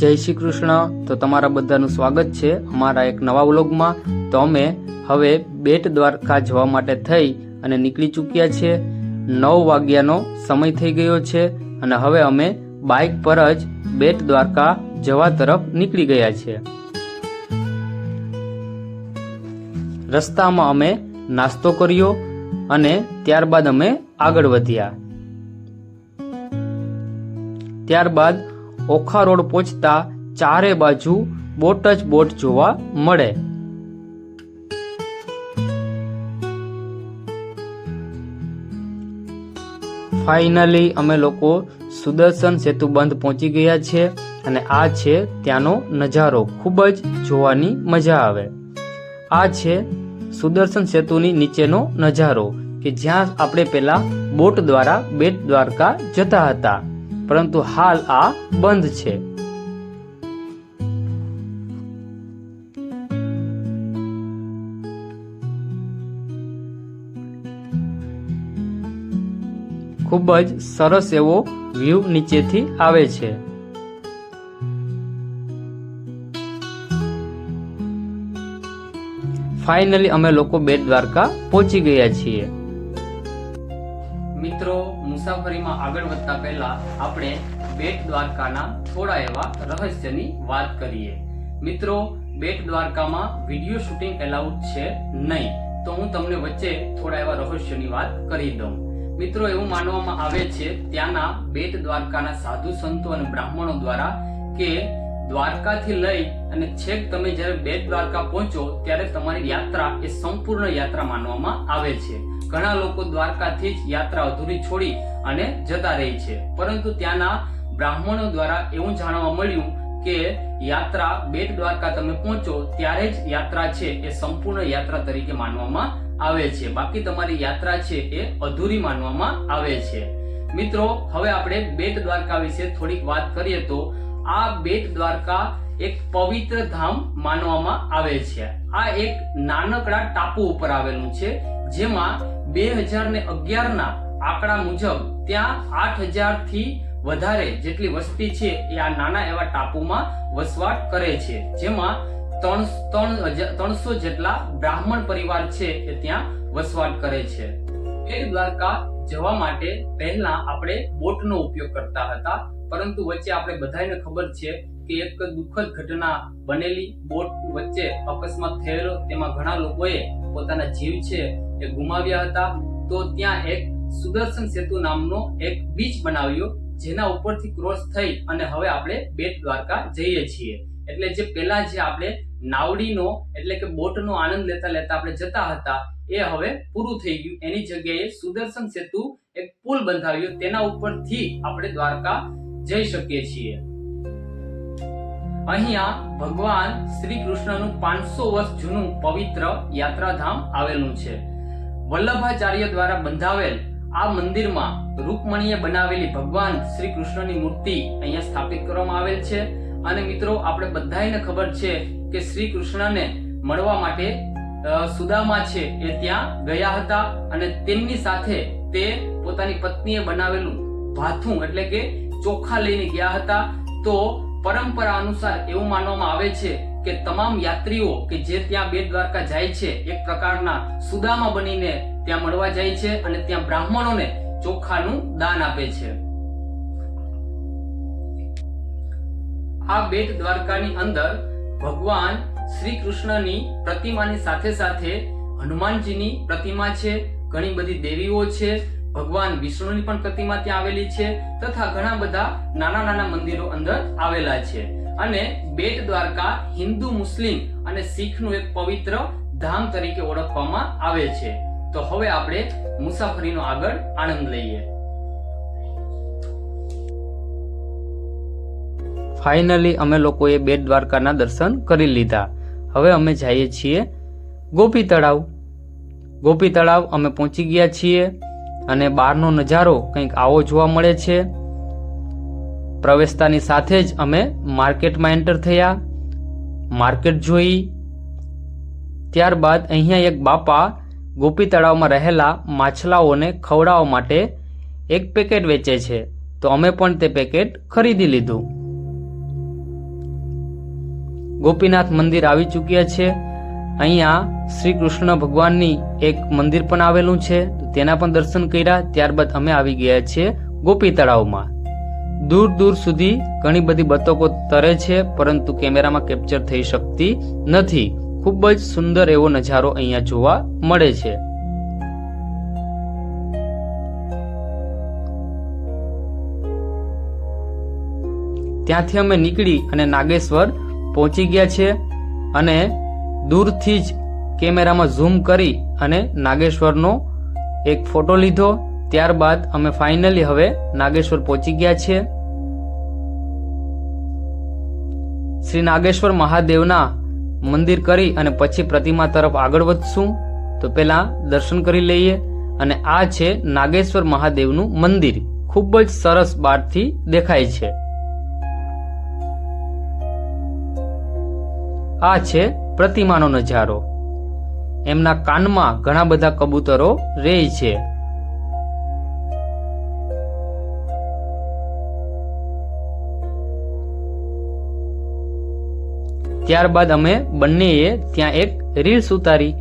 જય શ્રી કૃષ્ણ. તો તમારા બધાનું સ્વાગત છે અમારા એક નવા વ્લોગમાં. તો અમે હવે બેટ દ્વારકા જવા માટે થઈ અને નીકળી ચૂક્યા છીએ નવ વાગ્યાનો સમય થઈ ગયો છે અને હવે અમે બાઇક પર જ બેટ દ્વારકા જવા તરફ નીકળી ગયા છીએ રસ્તામાં અમે નાસ્તો કર્યો અને ત્યારબાદ અમે આગળ વધ્યા. ત્યારબાદ ઓખા રોડ પહોંચતા ચારે બાજુ બોટ જ બોટ જોવા મળે. ફાઇનલી અમે લોકો સુદર્શન સેતુ બંધ પહોંચી ગયા છે અને આ છે ત્યાંનો નજારો. ખૂબ જ જોવાની મજા આવે. આ છે સુદર્શન સેતુની નીચેનો નજારો કે જ્યાં આપણે પહેલા બોટ દ્વારા બેટ દ્વારકા જતા હતા. પરંતુ હાલ આ બંધ છે. ખૂબ જ સરસ એવો વ્યૂ નીચેથી આવે છે. ફાઇનલી અમે લોકો બેટ દ્વારકા પહોંચી ગયા છીએ. મુસાફરીમાં આગળ વધતા પહેલા આપણે બેટ દ્વારકાના થોડા એવા રહસ્યની વાત કરીએ. મિત્રો, બેટ દ્વારકામાં વીડિયો શૂટિંગ એલાઉડ છે નહીં, તો હું તમને વચ્ચે થોડા એવા રહસ્યોની વાત કરી દઉં. મિત્રો, એવું માનવામાં આવે છે ત્યાંના બેટ દ્વારકાના સાધુ સંતો અને બ્રાહ્મણો દ્વારા કે દ્વારકાથી લઈ અને છેક તમે જ્યારે બેટ દ્વારકા પહોંચો ત્યારે તમારી યાત્રા એ સંપૂર્ણ યાત્રા માનવામાં આવે છે. ઘણા લોકો દ્વારકાથી જ યાત્રા અધૂરી છોડી અને જતા રહે છે. પરંતુ ત્યાંના બ્રાહ્મણો દ્વારા એવું જાણવા મળ્યું કે યાત્રા બેટ દ્વારકા તમે પહોંચો ત્યારે જ યાત્રા છે એ સંપૂર્ણ યાત્રા તરીકે માનવામાં આવે છે. બાકી તમારી યાત્રા છે એ અધૂરી માનવામાં આવે છે. મિત્રો, હવે આપણે બેટ દ્વારકા વિશે થોડીક વાત કરીએ તો આ બેટ દ્વારકા એક પવિત્ર ધામ માનવામાં આવે છે. આ એક નાનકડા ટાપુ ઉપર આવેલું છે, જેમાં બે હજાર ને અગિયાર ના આંકડા મુજબ ત્યાં આઠ હજારથી વધારે જેટલી વસ્તી છે એ આ નાના એવા ટાપુમાં વસવાટ કરે છે. જેમાં ત્રણ ત્રણ ત્રણસો જેટલા બ્રાહ્મણ પરિવાર છે એ ત્યાં વસવાટ કરે છે. બેટ દ્વારકા જવા માટે પહેલા આપણે બોટનો ઉપયોગ કરતા હતા, પરંતુ વચ્ચે આપણે બધાને ખબર છે કે એક દુઃખદ ઘટના બનેલી. બોટ વચ્ચે અકસ્માત થયેલો, તેમાં ઘણા લોકોએ પોતાના જીવ છે એ ગુમાવ્યા હતા, તો ત્યાં એક સુદર્શન સેતુ નામનો એક બીચ બનાવ્યો, જેના ઉપરથી ક્રોસ થઈ અને હવે આપણે બેટ દ્વારકા જઈએ છીએ. એટલે જે પહેલા જે આપણે નાવડીનો, એટલે કે બોટનો આનંદ લેતા લેતા આપણે જતા હતા, એ હવે પૂરું થઈ ગયું. એની જગ્યાએ સુદર્શન સેતુ એક પુલ બંધાવ્યો, તેના ઉપરથી આપણે દ્વારકા જઈ શકીએ છીએ. અહીંયા ભગવાન શ્રી કૃષ્ણનું પાંચસો વર્ષ જૂનું પવિત્ર યાત્રાધામ આવેલું છે. વલ્લભાચાર્ય દ્વારા બંધાવેલ આ મંદિરમાં રૂકમણીએ બનાવેલી ભગવાન શ્રી કૃષ્ણની મૂર્તિ અહીંયા સ્થાપિત કરવામાં આવેલ છે. અને મિત્રો, આપણે બધાને ખબર છે કે શ્રી કૃષ્ણને મળવા માટે સુદામા છે એ ત્યાં ગયા હતા અને તેમની સાથે તે પોતાની પત્નીએ બનાવેલું ભાથું એટલે કે ચોખા લઈને ગયા હતા. તો પરંપરા અનુસાર એવું માનવામાં આવે છે કે તમામ યાત્રીઓ કે જે ત્યાં બેટ દ્વારકા જાય છે, એક પ્રકારના સુદામા બનીને ત્યાં મળવા જાય છે અને ત્યાં બ્રાહ્મણોને ચોખાનું દાન આપે છે. આ બેટ દ્વારકાની અંદર ભગવાન શ્રી કૃષ્ણની પ્રતિમાની સાથે સાથે હનુમાનજીની પ્રતિમા છે, ઘણી બધી દેવીઓ છે, ભગવાન વિષ્ણુની પણ પ્રતિમા ત્યાં આવેલી છે, તથા ઘણા બધા નાના નાના મંદિરો અંદર આવેલા છે. અને બેટ દ્વારકા હિન્દુ મુસ્લિમ અને શીખનું એક પવિત્ર ધામ તરીકે ઓળખવામાં આવે છે. તો હવે આપણે મુસાફરીનો આગળ આનંદ લઈએ. ફાઇનલી અમે લોકોએ બેટ દ્વારકાના દર્શન કરી લીધા. હવે અમે જઈએ છીએ ગોપી તળાવ. ગોપી તળાવ અમે પહોંચી ગયા છીએ અને બહારનો નજારો કંઈક આવો જોવા મળે છે. પ્રવેશતાની સાથે જ અમે માર્કેટમાં એન્ટર થયા. માર્કેટ જોઈ. ત્યારબાદ અહીંયા એક બાપા ગોપી તળાવમાં રહેલા માછલાઓને ખવડાવવા માટે એક પેકેટ વેચે છે. તો અમે પણ તે પેકેટ ખરીદી લીધું. ગોપીનાથ મંદિર આવી ચૂક્યા છે. અહીંયા શ્રી કૃષ્ણ ભગવાનની એક મંદિર પણ આવેલું છે. તેના પણ દર્શન કર્યા. ત્યારબાદ અમે આવી ગયા છીએ ગોપી તળાવમાં. દૂર દૂર સુધી ઘણી બધી બતકો તરે છે, પરંતુ કેમેરામાં કેપ્ચર થઈ શકતી નથી. ખૂબ જ સુંદર એવો નજારો અહીંયા જોવા મળે છે. ત્યાંથી અમે નીકળી અને નાગેશ્વર પહોંચી ગયા છે અને દૂરથી જ કેમેરામાં ઝૂમ કરી અને નાગેશ્વરનો એક ફોટો લીધો. ત્યારબાદ અમે ફાઇનલી હવે નાગેશ્વર પહોંચી ગયા છીએ. શ્રી નાગેશ્વર મહાદેવના મંદિર કરી અને પછી પ્રતિમા તરફ આગળ વધશું. તો પહેલાં દર્શન કરી લઈએ અને આ છે નાગેશ્વર મહાદેવનું મંદિર. ખૂબ જ સરસ બહારથી દેખાય છે. આ છે પ્રતિમાનો નજારો. એમના કાનમાં ઘણા બધા કબૂતરો રહે છે. ત્યારબાદ અમે બંનેએ ત્યાં એક રીલ્સ ઉતારી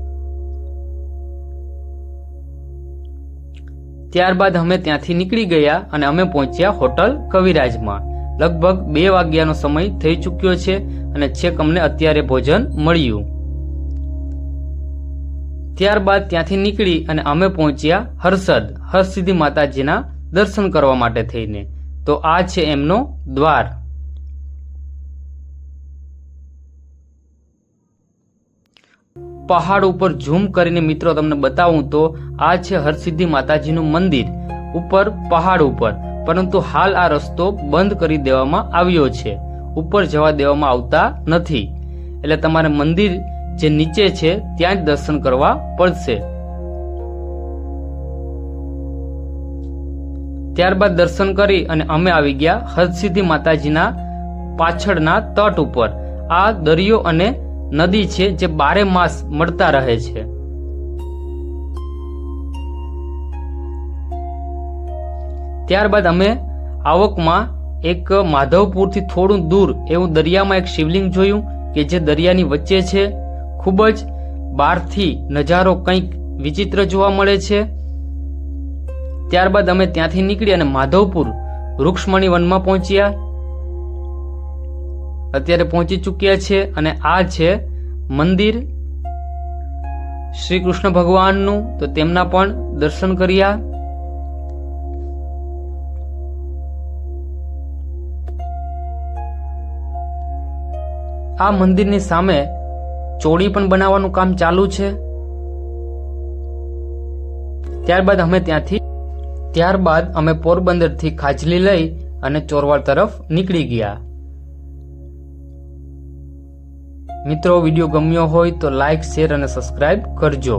ત્યારબાદ અમે ત્યાંથી નીકળી ગયા અને અમે પહોંચ્યા હોટલ કવિરાજમાં. લગભગ બે વાગ્યાનો સમય થઈ ચૂક્યો છે અને છેક અમને અત્યારે ભોજન મળ્યું. ત્યારબાદ ત્યાંથી નીકળી અને અમે પહોંચ્યા હર્ષદ, હર્ષસિદ્ધિ માતાજીના દર્શન કરવા માટે થઈને. તો આ છે એમનો દ્વાર. પહાડ ઉપર ઝૂમ કરીને મિત્રો તમને બતાવું તો આ છે હરસિદ્ધિ માતાજીનું મંદિર, ઉપર પહાડ ઉપર. પરંતુ હાલ આ રસ્તો બંધ કરી દેવામાં આવ્યો છે. ઉપર જવા દેવામાં આવતા નથી. એટલે તમારે મંદિર જે નીચે છે ત્યાં જ દર્શન કરવા પડશે. ત્યારબાદ દર્શન કરી અને અમે આવી ગયા હરસિદ્ધિ માતાજીના પાછળના તટ ઉપર. આ દરિયો અને નદી છે જે બારે માસ મળતા રહે છે. ત્યારબાદ અમે આવકમાં એક માધવપુરથી થોડું દૂર એવું દરિયામાં એક શિવલિંગ જોયું કે જે દરિયાની વચ્ચે છે. ખૂબ જ બહારથી નજારો કંઈક વિચિત્ર જોવા મળે છે. ત્યારબાદ અમે ત્યાંથી નીકળી અને માધવપુર વૃક્ષમણી વનમાં પહોંચ્યા. અત્યારે પહોંચી ચૂક્યા છે અને આ છે મંદિર. શ્રી કૃષ્ણ ભગવાનનું, તો તેમના પણ દર્શન કર્યા. આ મંદિરની સામે ચોળી પણ બનાવવાનું કામ ચાલુ છે. ત્યારબાદ અમે ત્યાંથી, ત્યારબાદ અમે પોરબંદરથી ખાજલી લઈ અને ચોરવાડ તરફ નીકળી ગયા. મિત્રો વીડિયો ગમ્યો હોય તો લાઈક શેર અને સબસ્ક્રાઈબ કરજો.